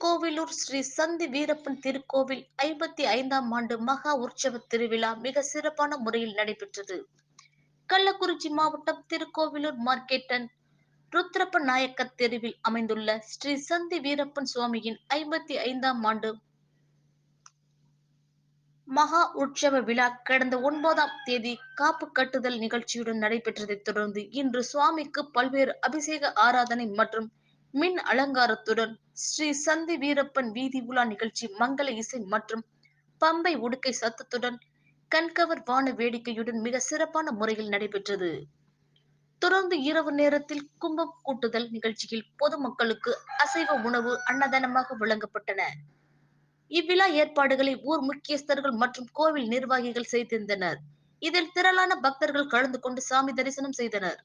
திருக்கோவிலூர் ஸ்ரீ சந்தி வீரப்பன் திருக்கோவில் ஐம்பத்தி ஐந்தாம் ஆண்டு மகா உற்சவ திருவிழா மிக சிறப்பான முறையில் நடைபெற்றது. கள்ளக்குறிச்சி மாவட்டம் திருக்கோவிலூர் மார்க்கெட்டன் ருத்ரப்ப நாயக்க தெருவில் அமைந்துள்ள ஸ்ரீ சந்தி வீரப்பன் சுவாமியின் ஐம்பத்தி ஐந்தாம் ஆண்டு மகா உற்சவ விழா கடந்த ஒன்பதாம் தேதி காப்பு கட்டுதல் நிகழ்ச்சியுடன் நடைபெற்றதைத் தொடர்ந்து இன்று சுவாமிக்கு பல்வேறு அபிஷேக ஆராதனை மற்றும் மின் அலங்காரத்துடன் ஸ்ரீ சந்தி வீரப்பன் வீதி உலா நிகழ்ச்சி மங்கள இசை மற்றும் பம்பை உடுக்கை சத்தத்துடன் கண்கவர் வான வேடிக்கையுடன் மிக சிறப்பான முறையில் நடைபெற்றது. தொடர்ந்து இரவு நேரத்தில் கும்பம் கூட்டுதல் நிகழ்ச்சியில் பொதுமக்களுக்கு அசைவ உணவு அன்னதானமாக வழங்கப்பட்டன. இவ்விழா ஏற்பாடுகளை ஊர் முக்கியஸ்தர்கள் மற்றும் கோவில் நிர்வாகிகள் செய்திருந்தனர். இதில் திரளான பக்தர்கள் கலந்து கொண்டு சாமி தரிசனம் செய்தனர்.